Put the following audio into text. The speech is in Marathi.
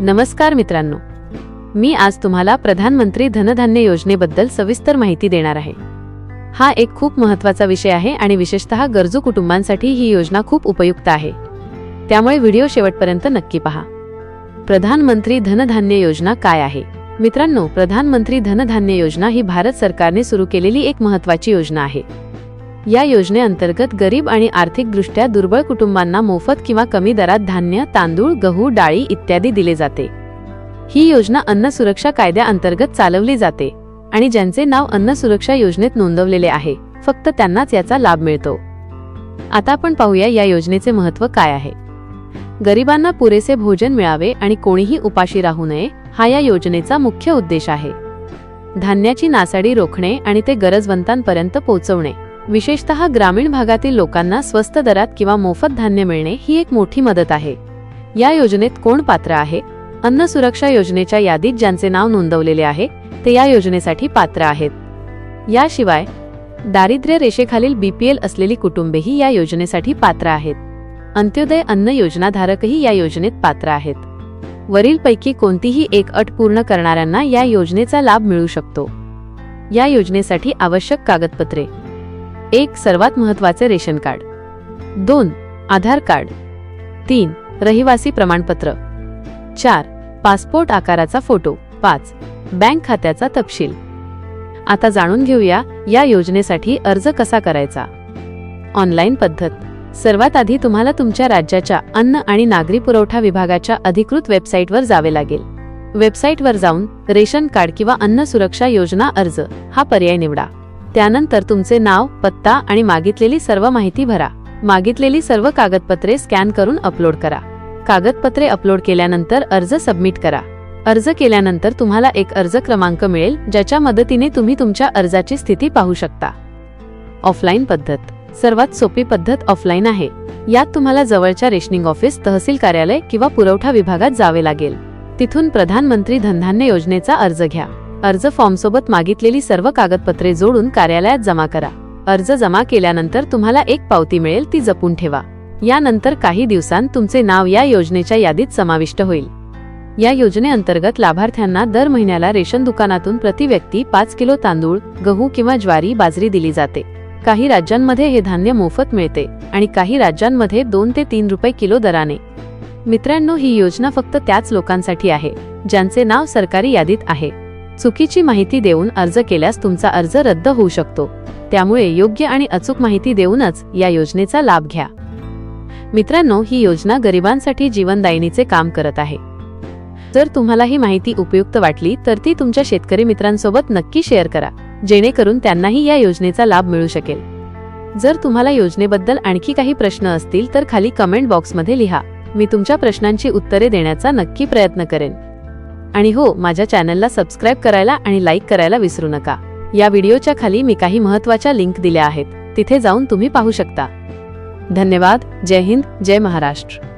नमस्कार मित्रांनो. मी आज तुम्हाला प्रधानमंत्री धनधान्य योजनेबद्दल सविस्तर माहिती देणार आहे. हा एक खूप महत्त्वाचा विषय आहे आणि विशेषतः गरजू कुटुंबांसाठी ही योजना खूप उपयुक्त आहे. त्यामुळे व्हिडिओ शेवटपर्यंत नक्की पहा. प्रधानमंत्री धनधान्य योजना काय आहे? मित्रांनो प्रधानमंत्री धनधान्य योजना ही भारत सरकारने सुरू केलेली एक महत्त्वाची योजना आहे. या योजनेअंतर्गत गरीब आणि आर्थिकदृष्ट्या दुर्बळ कुटुंबांना मोफत किंवा कमी दरात धान्य तांदूळ गहू डाळी इत्यादी दिले जाते. ही योजना अन्न सुरक्षा कायद्याअंतर्गत चालवली जाते आणि ज्यांचे नाव अन्न सुरक्षा योजनेत नोंदवलेले आहे फक्त त्यांनाच याचा लाभ मिळतो. आता आपण पाहूया या योजनेचे महत्त्व काय आहे. गरिबांना पुरेसे भोजन मिळावे आणि कोणीही उपाशी राहू नये हा या योजनेचा मुख्य उद्देश आहे. धान्याची नासाडी रोखणे आणि ते गरजवंतांपर्यंत पोहोचवणे. विशेषतः ग्रामीण भागातील लोकांना स्वस्त दरात किंवा मोफत धान्य मिळणे ही एक मोठी मदत आहे. या योजनेत कोण पात्र आहे? अन्न सुरक्षा योजनेच्या यादीत ज्यांचे नाव नोंदवलेले आहे ते या योजनेसाठी पात्र आहेत. याशिवाय दारिद्र्य रेषेखालील बीपीएल असलेली कुटुंबेही या योजनेसाठी पात्र आहेत. अंत्योदय अन्न योजनाधारकही या योजनेत पात्र आहेत. वरीलपैकी कोणतीही एक अट पूर्ण करणाऱ्यांना या योजनेचा लाभ मिळू शकतो. या योजनेसाठी आवश्यक कागदपत्रे एक सर्वात महत्त्वाचे रेशन कार्ड. दोन आधार कार्ड. तीन रहिवासी प्रमाणपत्र. चार पासपोर्ट आकाराचा फोटो. पाच बँक खात्याचा तपशील. आता जाणून घेऊया या योजनेसाठी अर्ज कसा करायचा? ऑनलाईन पद्धत. सर्वात आधी तुम्हाला तुमच्या राज्याच्या अन्न आणि नागरी पुरवठा विभागाच्या अधिकृत वेबसाईटवर जावे लागेल. वेबसाईटवर जाऊन रेशन कार्ड किंवा अन्न सुरक्षा योजना अर्ज हा पर्याय निवडा. त्यानंतर तुमचे नाव पत्ता आणि मागितलेली सर्व माहिती भरा. मागितलेली सर्व कागदपत्रे स्कॅन करून अपलोड करा. कागदपत्रे अपलोड केल्यानंतर अर्ज सबमिट करा. अर्ज केल्यानंतर तुम्हाला एक अर्ज क्रमांक मिळेल ज्याच्या मदतीने तुम्ही तुमच्या अर्जाची स्थिती पाहू शकता. ऑफलाईन पद्धत. सर्वात सोपी पद्धत ऑफलाईन आहे. यात तुम्हाला जवळच्या रेशनिंग ऑफिस तहसील कार्यालय किंवा पुरवठा विभागात जावे लागेल. तिथून प्रधानमंत्री धनधान्य योजनेचा अर्ज घ्या. अर्ज फॉर्मसोबत मागितलेली सर्व कागदपत्रे जोडून कार्यालयात जमा करा. अर्ज जमा केल्यानंतर तुम्हाला एक पावती मिळेल ती जपून ठेवा. यानंतर काही दिवसांत तुमचे नाव या योजनेच्या यादीत समाविष्ट होईल. या योजनेअंतर्गत लाभार्थ्यांना दर महिन्याला रेशन दुकानातून प्रति व्यक्ती पाच किलो तांदूळ गहू किंवा ज्वारी बाजरी दिली जाते. काही राज्यांमध्ये हे धान्य मोफत मिळते आणि काही राज्यांमध्ये दोन ते तीन रुपये किलो दराने. मित्रांनो ही योजना फक्त त्याच लोकांसाठी आहे ज्यांचे नाव सरकारी यादीत आहे. चुकीची माहिती देऊन अर्ज केल्यास तुमचा अर्ज रद्द होऊ शकतो. त्यामुळे योग्य आणि अचूक माहिती देऊनच या योजनेचा लाभ घ्या. मित्रांनो ही योजना गरिबांसाठी जीवनदायिनीचे काम करत आहे. जर तुम्हाला ही माहिती उपयुक्त वाटली तर ती तुमच्या शेतकरी मित्रांसोबत नक्की शेअर करा. जेणेकरून त्यांनाही या योजनेचा लाभ मिळू शकेल. जर तुम्हाला योजनेबद्दल आणखी काही प्रश्न असतील तर खाली कमेंट बॉक्समध्ये लिहा. मी तुमच्या प्रश्नांची उत्तरे देण्याचा नक्की प्रयत्न करेन. आणि हो माझ्या चॅनलला सबस्क्राईब करायला आणि लाईक करायला विसरू नका. या व्हिडिओच्या खाली मी काही महत्त्वाच्या लिंक दिल्या आहेत. तिथे जाऊन तुम्ही पाहू शकता. धन्यवाद. जय हिंद. जय महाराष्ट्र.